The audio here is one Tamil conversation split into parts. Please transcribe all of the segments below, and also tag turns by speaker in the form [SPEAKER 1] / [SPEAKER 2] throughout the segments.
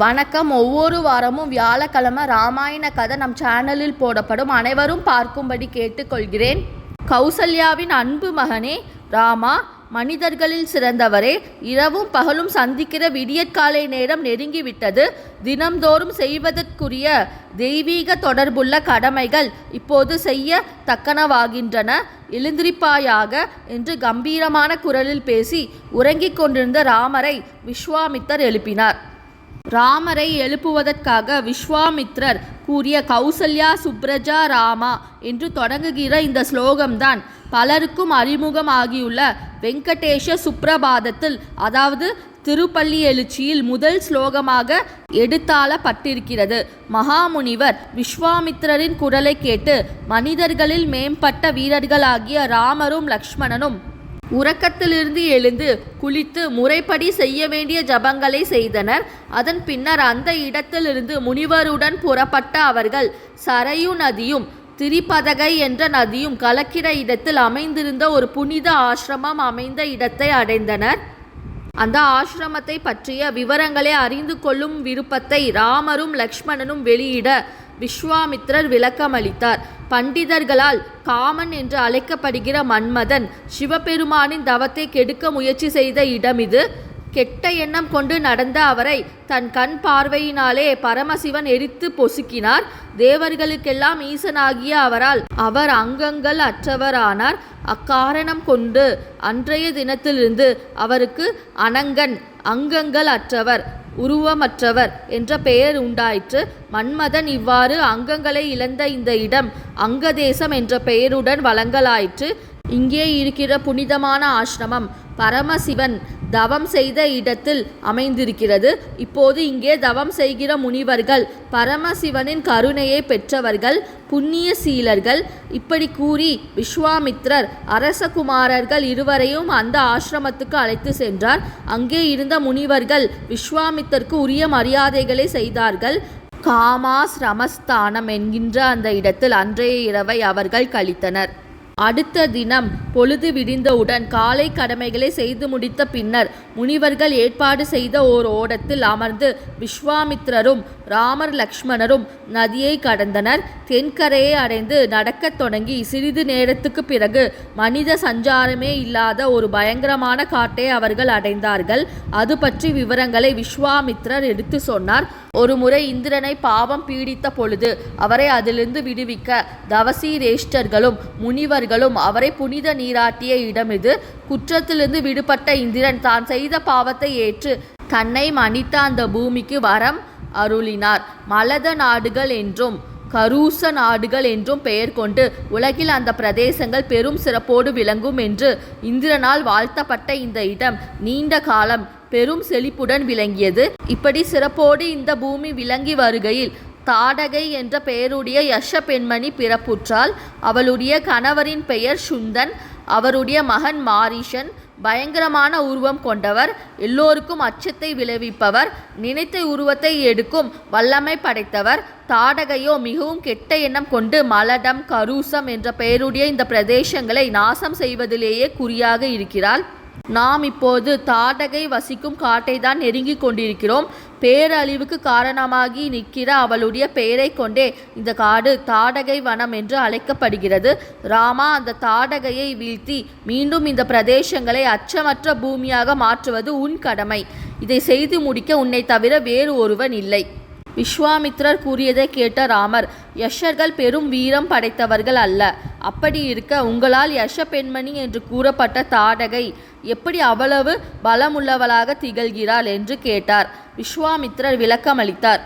[SPEAKER 1] வணக்கம். ஒவ்வொரு வாரமும் வியாழக்கிழமை ராமாயண கதை நம் சேனலில் போடப்படும். அனைவரும் பார்க்கும்படி கேட்டுக்கொள்கிறேன். கௌசல்யாவின் அன்பு மகனே ராமா மனிதர்களில் சிறந்தவரே இரவும் பகலும் சந்திக்கிற விடியற்காலை நேரம் நெருங்கிவிட்டது. தினம்தோறும் செய்வதற்குரிய தெய்வீக தொடர்புள்ள கடமைகள் இப்போது செய்ய தக்கனவாகின்றன. எழுந்திரிப்பாயாக என்று கம்பீரமான குரலில் பேசி உறங்கிக் கொண்டிருந்த ராமரை விஸ்வாமித்தர் எழுப்பினார். ராமரை எழுப்புவதற்காக விஸ்வாமித்ரர் கூறிய கௌசல்யா சுப்ரஜா ராமா என்று தொடங்குகிற இந்த ஸ்லோகம்தான். பலருக்கும் அறிமுகமாகியுள்ள வெங்கடேஷ சுப்ரபாதத்தில் அதாவது திருப்பள்ளி எழுச்சியில் முதல் ஸ்லோகமாக எடுத்தாளப்பட்டிருக்கிறது. மகாமுனிவர் விஸ்வாமித்திரரின் குரலை கேட்டு மனிதர்களில் மேம்பட்ட வீரர்களாகிய ராமரும் லக்ஷ்மணனும் உறக்கத்திலிருந்து எழுந்து குளித்து முறைப்படி செய்ய வேண்டிய ஜபங்களை செய்தனர். அதன் பின்னர் அந்த இடத்திலிருந்து முனிவருடன் புறப்பட்ட அவர்கள் சரையு நதியும் திரிபதகை என்ற நதியும் கலக்கிற இடத்தில் அமைந்திருந்த ஒரு புனித ஆசிரமம் அமைந்த இடத்தை அடைந்தனர். அந்த ஆசிரமத்தை பற்றிய விவரங்களை அறிந்து கொள்ளும் விருப்பத்தை ராமரும் லக்ஷ்மணனும் வெளியிட விஸ்வாமித்திரர் விளக்கமளித்தார். பண்டிதர்களால் காமன் என்று அழைக்கப்படுகிற மன்மதன் சிவபெருமானின் தவத்தை கெடுக்க முயற்சி செய்த இடம் இது. கெட்ட எண்ணம் கொண்டு நடந்த அவரை தன் கண் பார்வையினாலே பரமசிவன் எரித்து பொசுக்கினார். தேவர்களுக்கெல்லாம் ஈசனாகிய அவரால் அவர் அங்கங்கள் அற்றவரானார். அக்காரணம் கொண்டு அன்றைய தினத்திலிருந்து அவருக்கு அனங்கன் அங்கங்கள் அற்றவர். உருவமற்றவர் என்ற பெயர் உண்டாயிற்று. மன்மதன் இவ்வாறு அங்கங்களை இழந்த இந்த இடம் அங்கதேசம் என்ற பெயருடன் வழங்கலாயிற்று. இங்கே இருக்கிற புனிதமான ஆசிரமம் பரமசிவன் தவம் செய்த இடத்தில் அமைந்திருக்கிறது. இப்போது இங்கே தவம் செய்கிற முனிவர்கள் பரமசிவனின் கருணையை பெற்றவர்கள் புண்ணிய சீலர்கள். இப்படி கூறி விஸ்வாமித்ரர் அரசகுமாரர்கள் இருவரையும் அந்த ஆசிரமத்துக்கு அழைத்து சென்றார். அங்கே இருந்த முனிவர்கள் விஸ்வாமித்தருக்கு உரிய மரியாதைகளை செய்தார்கள். காமாஸ்ரமஸ்தானம் என்கின்ற அந்த இடத்தில் அன்றைய இரவை அவர்கள் கழித்தனர். அடுத்த தினம் பொழுது விடிந்தவுடன் காலை கடமைகளை செய்து முடித்த பின்னர் முனிவர்கள் ஏற்பாடு செய்த ஓர் ஓடத்தில் அமர்ந்து விஸ்வாமித்ரரும் ராமர் லக்ஷ்மணரும் நதியை கடந்தனர். தென்கரையை அடைந்து நடக்கத் தொடங்கி சிறிது நேரத்துக்கு பிறகு மனித சஞ்சாரமே இல்லாத ஒரு பயங்கரமான காட்டை அவர்கள் அடைந்தார்கள். அது பற்றி விவரங்களை விஸ்வாமித்ரர் எடுத்து சொன்னார். ஒரு முறை இந்திரனை பாவம் பீடித்த பொழுது அவரை அதிலிருந்து விடுவிக்க தவசீரேஷ்டர்களும் முனிவர்களும் அவரை புனித நீராட்டிய இடம் இது. குற்றத்திலிருந்து விடுபட்ட இந்திரன் தான் செய்த பாவத்தை ஏற்று தன்னை மன்னித்த அந்த பூமிக்கு வரம் அருளினார். மலத நாடுகள் என்றும் கரூச நாடுகள் என்றும் பெயர் கொண்டு உலகில் அந்த பிரதேசங்கள் பெரும் சிறப்போடு விளங்கும் என்று இந்திரனால் வாழ்த்தப்பட்ட இந்த இடம் நீண்ட காலம் பெரும் செழிப்புடன் விளங்கியது. இப்படி சிறப்போடு இந்த பூமி விளங்கி வருகையில் தாடகை என்ற பெயருடைய யஷ பெண்மணி பிறப்புற்றால் அவளுடைய கணவரின் பெயர் சுந்தன் அவருடைய மகன் மாரீஷன். பயங்கரமான உருவம் கொண்டவர் எல்லோருக்கும் அச்சத்தை விளைவிப்பவர் நினைத்த உருவத்தை எடுக்கும் வல்லமை படைத்தவர். தாடகையோ மிகவும் கெட்ட எண்ணம் கொண்டு மலடம் கரூசம் என்ற பெயருடைய இந்த பிரதேசங்களை நாசம் செய்வதிலேயே குறியாக இருக்கிறாள். நாம் இப்போது தாடகை வசிக்கும் காட்டை தான் நெருங்கி கொண்டிருக்கிறோம். பேரழிவுக்கு காரணமாகி நிற்கிற அவளுடைய பெயரை கொண்டே இந்த காடு தாடகை வனம் என்று அழைக்கப்படுகிறது. ராமா அந்த தாடகையை வீழ்த்தி மீண்டும் இந்த பிரதேசங்களை அச்சமற்ற பூமியாக மாற்றுவது உன் கடமை. இதை செய்து முடிக்க உன்னை தவிர வேறு ஒருவன் இல்லை. விஸ்வாமித்ரர் கூறியதை கேட்ட ராமர் யஷர்கள் பெரும் வீரம் படைத்தவர்கள் அல்ல. அப்படி இருக்க உங்களால் யஷ பெண்மணி என்று கூறப்பட்ட தாடகை எப்படி அவ்வளவு பலமுள்ளவளாக திகழ்கிறாள்? என்று கேட்டார். விஸ்வாமித்ரர் விளக்கமளித்தார்.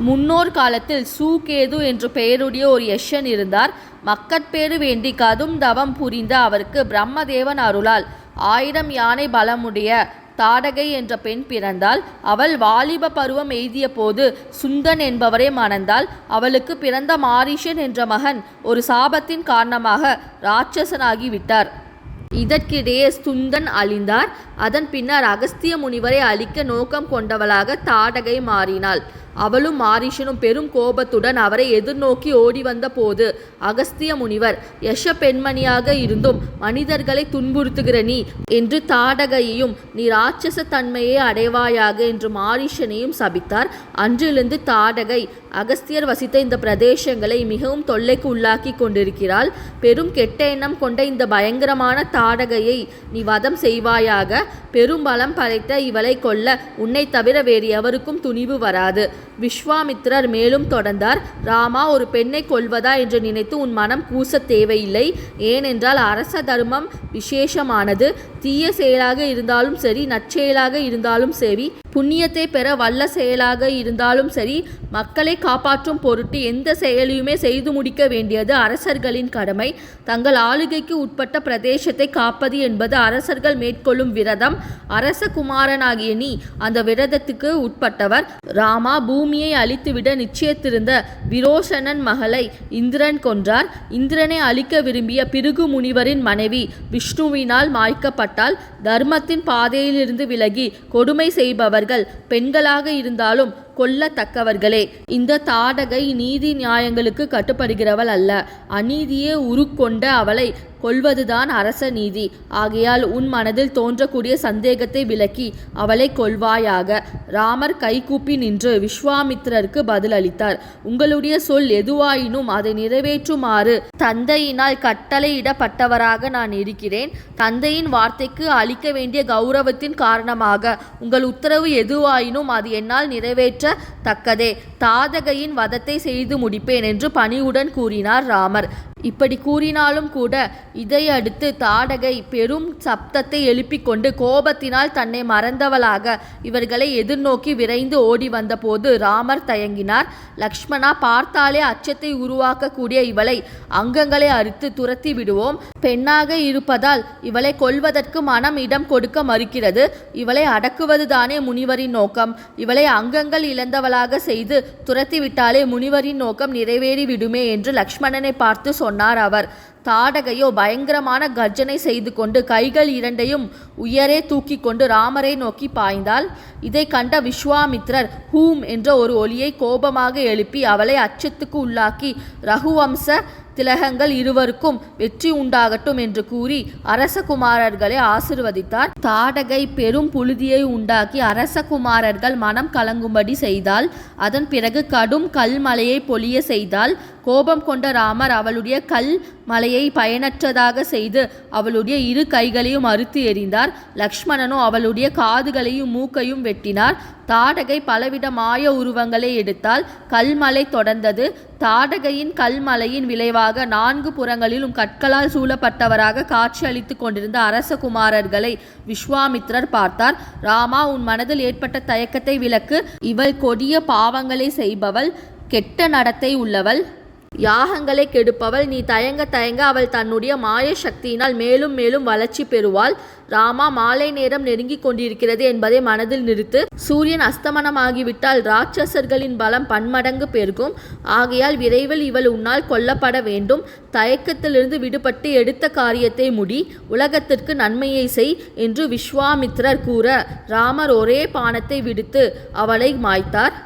[SPEAKER 1] முன்னோர் காலத்தில் சூகேது என்று பெயருடைய ஒரு யஷன் இருந்தார். மக்கட்பேறு வேண்டி கதும் தவம் புரிந்த அவருக்கு பிரம்மதேவன் அருளால் ஆயிரம் யானை பலமுடைய தாடகை என்ற பெண் பிறந்தாள் அவள் வாலிப பருவம் எய்திய போது சுந்தன் என்பவரை மணந்தாள் அவளுக்கு பிறந்த மாரிஷன் என்ற மகன் ஒரு சாபத்தின் காரணமாக ராட்சசனாகி விட்டார். இதற்கிடையே சுந்தன் அழிந்தார். அதன் பின்னர் அகஸ்திய முனிவரை அழிக்க நோக்கம் கொண்டவளாக தாடகை மாறினாள். அவளும் மாரிஷனும் பெரும் கோபத்துடன் அவரை எதிர்நோக்கி ஓடி வந்த போது அகஸ்திய முனிவர் யஷ பெண்மணியாக இருந்தும் மனிதர்களை துன்புறுத்துகிற நீ என்று தாடகையையும் நீ ராட்சச தன்மையை அடைவாயாக என்று மாரிஷனையும் சபித்தார். அன்றிலிருந்து தாடகை அகஸ்தியர் வசித்த இந்த பிரதேசங்களை மிகவும் தொல்லைக்கு உள்ளாக்கி கொண்டிருக்கிறாள். பெரும் கெட்ட எண்ணம் கொண்ட இந்த பயங்கரமான தாடகையை நீ வதம் செய்வாயாக. பெரும் பலம் படைத்த இவளை கொல்ல உன்னை தவிர வேறு எவருக்கும் துணிவு வராது. விஸ்வாமித்திரர் மேலும் தொடர்ந்தார் ராமா ஒரு பெண்ணை கொல்வதா என்று நினைத்து உன் மனம் கூச தேவையில்லை. ஏனென்றால் அரச தர்மம் விசேஷமானது. தீய செயலாக இருந்தாலும் சரி நற்செயலாக இருந்தாலும் சரி புண்ணியத்தை பெற வல்ல செயலாக இருந்தாலும் சரி மக்களை காப்பாற்றும் பொருட்டு எந்த செயலையுமே செய்து முடிக்க வேண்டியது அரசர்களின் கடமை. தங்கள் ஆளுகைக்கு உட்பட்ட பிரதேசத்தை காப்பது என்பது அரசர்கள் மேற்கொள்ளும் விரதம். அரச குமாரனாகிய நீ அந்த விரதத்துக்கு உட்பட்டவர். ராமா பூமியை அழித்துவிட நிச்சயத்திருந்த விரோசனன் மகளை இந்திரன் கொன்றார். இந்திரனை அழிக்க விரும்பிய பிருகு முனிவரின் மனைவி விஷ்ணுவினால் மாய்க்கப்பட்டால் தர்மத்தின் பாதையிலிருந்து விலகி கொடுமை செய்பவர்கள் பெண்களாக இருந்தாலும் கொல்லத்தக்கவர்களே இந்த தாடகை நீதி நியாயங்களுக்கு கட்டுப்படுகிறவள் அல்ல. அநீதியே உருக்கொண்ட அவளை கொல்வதுதான் அரச நீதி. ஆகையால் உன் மனதில் தோன்றக்கூடிய சந்தேகத்தை விலக்கி அவளை கொள்வாயாக ராமர் கைகூப்பி நின்று விஸ்வாமித்திரருக்கு பதிலளித்தார். உங்களுடைய சொல் எதுவாயினும் அதை நிறைவேற்றுமாறு தந்தையினால் கட்டளையிடப்பட்டவராக நான் இருக்கிறேன். தந்தையின் வார்த்தைக்கு அளிக்க வேண்டிய கௌரவத்தின் காரணமாக உங்கள் உத்தரவு எதுவாயினும் அது என்னால் நிறைவேற்ற தக்கதே. தாதகையின் வதத்தை செய்து முடிப்பேன் என்று பணிவுடன் கூறினார் ராமர். இப்படி கூறினாலும் கூட இதை அடுத்து தாடகை பெரும் சப்தத்தை எழுப்பிக் கொண்டு கோபத்தினால் தன்னை மறந்தவளாக இவர்களை எதிர்நோக்கி விரைந்து ஓடி வந்தபோது ராமர் தயங்கினார். லக்ஷ்மணா பார்த்தாலே அச்சத்தை உருவாக்கக்கூடிய இவளை அங்கங்களை அறுத்து துரத்தி விடுவோம். பெண்ணாக இருப்பதால் இவளை கொல்வதற்கு மனம் இடம் கொடுக்க மறுக்கிறது. இவளை அடக்குவதுதானே முனிவரின் நோக்கம். இவளை அங்கங்கள் இழந்தவளாக செய்து துரத்திவிட்டாலே முனிவரின் நோக்கம் நிறைவேறி விடுமே என்று லக்ஷ்மணனை பார்த்து சொன்னார். சொன்னார் அவர். தாடகையோ பயங்கரமான கர்ஜனை செய்து கொண்டு கைகள் இரண்டையும் உயரே தூக்கி கொண்டு ராமரை நோக்கி பாய்ந்தாள். இதை கண்ட விஸ்வாமித்ரர் ஹூம் என்ற ஒரு ஒலியை கோபமாக எழுப்பி அவளை அச்சத்துக்கு உள்ளாக்கி ரகுவம்ச திலகங்கள் இருவருக்கும் வெற்றி உண்டாகட்டும் என்று கூறி அரசகுமாரர்களை ஆசிர்வதித்தார். தாடகை பெரும் புழுதியை உண்டாக்கி அரசகுமாரர்கள் மனம் கலங்கும்படி செய்தால் அதன் பிறகு கடும் கல்மலையை பொழிய செய்தால் கோபம் கொண்ட ராமர் அவளுடைய கல் மலையை பயனற்றதாக செய்து அவளுடைய இரு கைகளையும் அறுத்து எறிந்தார். லக்ஷ்மணனோ அவளுடைய காதுகளையும் மூக்கையும் வெட்டினார். தாடகை பலவித மாய உருவங்களை எடுத்தால் கல்மலை தொடர்ந்தது. தாடகையின் கல்மலையின் விளைவாக நான்கு புறங்களிலும் கற்களால் சூழப்பட்டவராக காட்சியளித்து கொண்டிருந்த அரசகுமாரர்களை விஸ்வாமித்ரர் பார்த்தார். ராமா உன் மனதில் ஏற்பட்ட தயக்கத்தை விலக்கு இவள் கொடிய பாவங்களை செய்பவள் கெட்ட நடத்தை உள்ளவள். யாகங்களை கெடுப்பவள் நீ தயங்க தயங்க அவள் தன்னுடைய மாய சக்தியினால் மேலும் மேலும் வளர்ச்சி பெறுவாள். ராமா மாலை நேரம் நெருங்கிக் கொண்டிருக்கிறது என்பதை மனதில் நிறுத்து சூரியன் அஸ்தமனமாகிவிட்டால் ராட்சசர்களின் பலம் பன்மடங்கு பெருகும். ஆகையால் விரைவில் இவள் உன்னால் கொல்லப்பட வேண்டும். தயக்கத்திலிருந்து விடுபட்டு எடுத்த காரியத்தை முடி உலகத்திற்கு நன்மையை செய் என்று விஸ்வாமித்ரர் கூற ராமர் ஒரே பானத்தை விடுத்து அவளை மாய்த்தார்.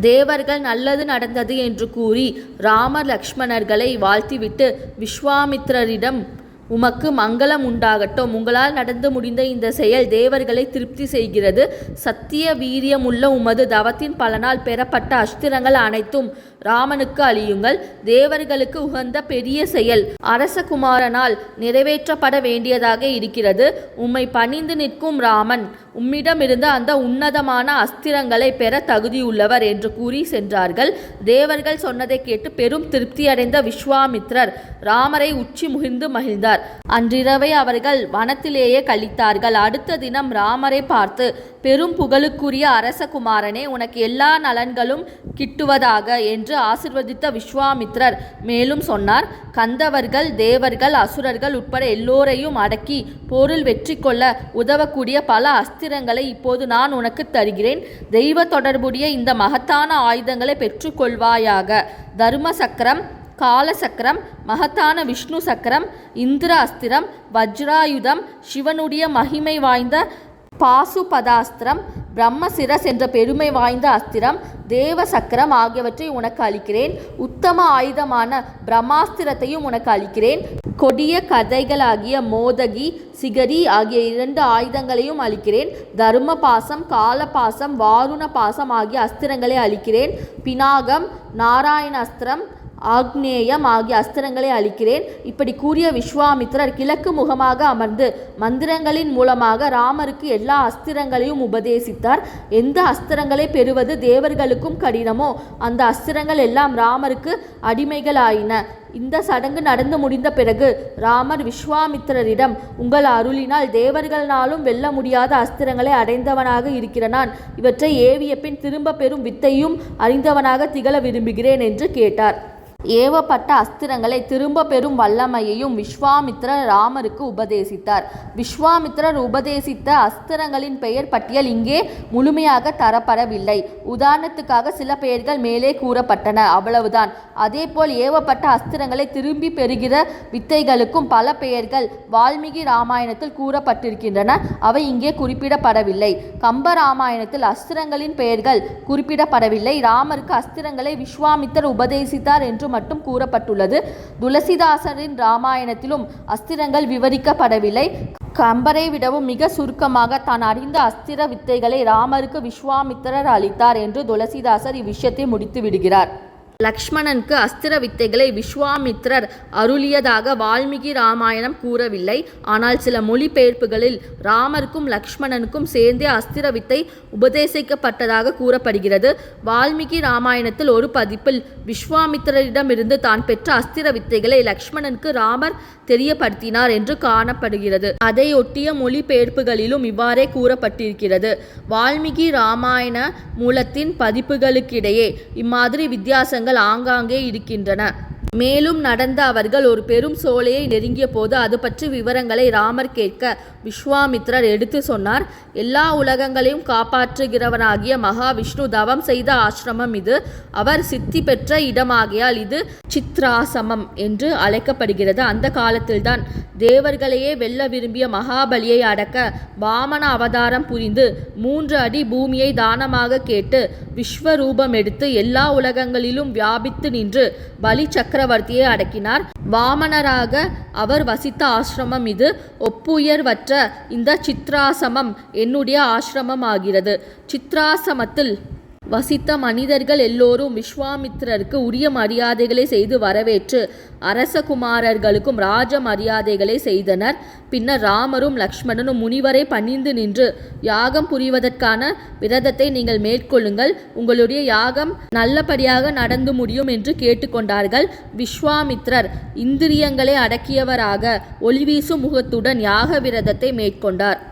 [SPEAKER 1] தேவர்கள் நல்லது நடந்தது என்று கூறி ராமர் லக்ஷ்மணர்களை வாழ்த்திவிட்டு விஸ்வாமித்திரரிடம் உமக்கு மங்களம் உண்டாகட்டும். உங்களால் நடந்து முடிந்த இந்த செயல் தேவர்களை திருப்தி செய்கிறது. சத்திய வீரியமுள்ள உமது தவத்தின் பலனால் பெறப்பட்ட அஸ்திரங்கள் அனைத்தும் ராமனுக்கு அழியுங்கள். தேவர்களுக்கு உகந்த பெரிய செயல். அரசகுமாரனால் நிறைவேற்றப்பட வேண்டியதாக இருக்கிறது. உம்மை பணிந்து நிற்கும் ராமன் உம்மிடமிருந்து அந்த உன்னதமான அஸ்திரங்களை பெற தகுதியுள்ளவர் என்று கூறி சென்றார்கள். தேவர்கள் சொன்னதை கேட்டு பெரும் திருப்தியடைந்த விஸ்வாமித்ரர் ராமரை உச்சி முகிர்ந்து மகிழ்ந்தார். அன்றிரவை அவர்கள் வனத்திலேயே கழித்தார்கள். அடுத்த தினம் ராமரை பார்த்து பெரும் புகழுக்குரிய அரசகுமாரனே உனக்கு எல்லா நலன்களும் கிட்டுவதாக என்று ஆசிர்வதித்த விஸ்வாமித்ரர் மேலும் சொன்னார். கந்தவர்கள் தேவர்கள் அசுரர்கள் உட்பட எல்லோரையும் அடக்கி போரில் வெற்றி கொள்ள உதவக்கூடிய பல அஸ்திரங்களை இப்போது நான் உனக்கு தருகிறேன். தெய்வ தொடர்புடைய இந்த மகத்தான ஆயுதங்களை பெற்றுக்கொள்வாயாக. தர்ம சக்கரம் காலசக்கரம் மகத்தான விஷ்ணு சக்கரம் இந்திர அஸ்திரம் வஜ்ராயுதம் சிவனுடைய மகிமை வாய்ந்த பாசுபதாஸ்திரம் பிரம்மசிரஸ் என்ற பெருமை வாய்ந்த அஸ்திரம் தேவ சக்கரம் ஆகியவற்றை உனக்கு அளிக்கிறேன். உத்தம ஆயுதமான பிரம்மாஸ்திரத்தையும் உனக்கு அளிக்கிறேன். கொடிய கதைகளாகிய மோதகி சிகரி ஆகிய இரண்டு ஆயுதங்களையும் அளிக்கிறேன். தர்ம பாசம் கால பாசம் வாருண பாசம் ஆகிய அஸ்திரங்களை அளிக்கிறேன். பினாகம் நாராயண அஸ்திரம் ஆக்னேயம் ஆகிய அஸ்திரங்களை அளிக்கிறேன் இப்படி கூறிய விஸ்வாமித்திரர் கிழக்கு முகமாக அமர்ந்து மந்திரங்களின் மூலமாக ராமருக்கு எல்லா அஸ்திரங்களையும் உபதேசித்தார். எந்த அஸ்திரங்களை பெறுவது தேவர்களுக்கும் கடினமோ அந்த அஸ்திரங்கள் எல்லாம் ராமருக்கு அடிமைகளாயின. இந்த சடங்கு நடந்து முடிந்த பிறகு ராமர் விஸ்வாமித்திரரிடம் உங்கள் அருளினால் தேவர்களாலும் வெல்ல முடியாத அஸ்திரங்களை அடைந்தவனாக இருக்கிற நான் இவற்றை ஏவிய பின் திரும்ப பெறும் வித்தையும் அறிந்தவனாக திகழ விரும்புகிறேன் என்று கேட்டார். ஏவப்பட்ட அஸ்திரங்களை திரும்ப பெறும் வல்லமையையும் விஸ்வாமித்திரர் ராமருக்கு உபதேசித்தார். விஸ்வாமித்திரர் உபதேசித்த அஸ்திரங்களின் பெயர் பட்டியல் இங்கே முழுமையாக தரப்படவில்லை. உதாரணத்துக்காக சில பெயர்கள் மேலே கூறப்பட்டன. அவ்வளவுதான். அதேபோல் ஏவப்பட்ட அஸ்திரங்களை திரும்பி பெறுகிற வித்தைகளுக்கும் பல பெயர்கள் வால்மீகி ராமாயணத்தில் கூறப்பட்டிருக்கின்றன. அவை இங்கே குறிப்பிடப்படவில்லை. கம்ப ராமாயணத்தில் அஸ்திரங்களின் பெயர்கள் குறிப்பிடப்படவில்லை. ராமருக்கு அஸ்திரங்களை விஸ்வாமித்தர் உபதேசித்தார் என்று மட்டும் கூறப்பட்டுள்ளது. துளசிதாசரின் ராமாயணத்திலும் அஸ்திரங்கள் விவரிக்கப்படவில்லை. கம்பரை விடவும் மிக சுருக்கமாக தான் அறிந்த அஸ்திர வித்தைகளை ராமருக்கு விஸ்வாமித்திரர் அளித்தார் என்று துளசிதாசர் இவ்விஷயத்தை முடித்து விடுகிறார் லக்ஷ்மணனுக்கு அஸ்திர வித்தைகளை விஸ்வாமித்ரர் அருளியதாக வால்மீகி ராமாயணம் கூறவில்லை. ஆனால் சில மொழிபெயர்ப்புகளில் ராமருக்கும் லக்ஷ்மணனுக்கும் சேர்ந்தே அஸ்திர வித்தை உபதேசிக்கப்பட்டதாக கூறப்படுகிறது. வால்மீகி ராமாயணத்தில் ஒரு பதிப்பில் விஸ்வாமித்திரரிடமிருந்து தான் பெற்ற அஸ்திர வித்தைகளை லக்ஷ்மணனுக்கு ராமர் தெரியப்படுத்தினார் என்று காணப்படுகிறது. அதையொட்டிய மொழிபெயர்ப்புகளிலும் இவ்வாறே கூறப்பட்டிருக்கிறது. வால்மீகி ராமாயண மூலத்தின் பதிப்புகளுக்கிடையே இம்மாதிரி வித்தியாசங்கள் ஆங்காங்கே இருக்கின்றன. மேலும் நடந்த அவர்கள் ஒரு பெரும் சோலையை நெருங்கிய போது அது பற்றி விவரங்களை ராமர் கேட்க விஸ்வாமித்ரர் எடுத்து சொன்னார். எல்லா உலகங்களையும் காப்பாற்றுகிறவனாகிய மகாவிஷ்ணு தவம் செய்த ஆசிரமம் இது. அவர் சித்தி பெற்ற இடமாகியால் இது சித்ராசமம் என்று அழைக்கப்படுகிறது. அந்த காலத்தில்தான் தேவர்களையே வெல்ல விரும்பிய மகாபலியை அடக்க வாமன அவதாரம் புரிந்து மூன்று அடி பூமியை தானமாக கேட்டு விஸ்வரூபம் எடுத்து எல்லா உலகங்களிலும் வியாபித்து நின்று பலி சக்கர சக்கரவர்த்தியை அடக்கினார். வாமனராக அவர் வசித்த ஆசிரமம் இது. ஒப்புயர்வற்ற இந்த சித்ராசமம் என்னுடைய ஆசிரமம் ஆகிறது. சித்ராசமத்தில் வசித்த மனிதர்கள் எல்லோரும் விஸ்வாமித்திரருக்கு உரிய மரியாதைகளை செய்து வரவேற்று அரசகுமாரர்களுக்கும் ராஜ மரியாதைகளை செய்தனர். பின்னர் ராமரும் லக்ஷ்மணனும் முனிவரை பணிந்து நின்று யாகம் புரிவதற்கான விரதத்தை நீங்கள் மேற்கொள்ளுங்கள். உங்களுடைய யாகம் நல்லபடியாக நடந்து முடியும் என்று கேட்டுக்கொண்டார்கள். விஸ்வாமித்ரர் இந்திரியங்களை அடக்கியவராக ஒளிவீசும் முகத்துடன் யாக விரதத்தை மேற்கொண்டார்.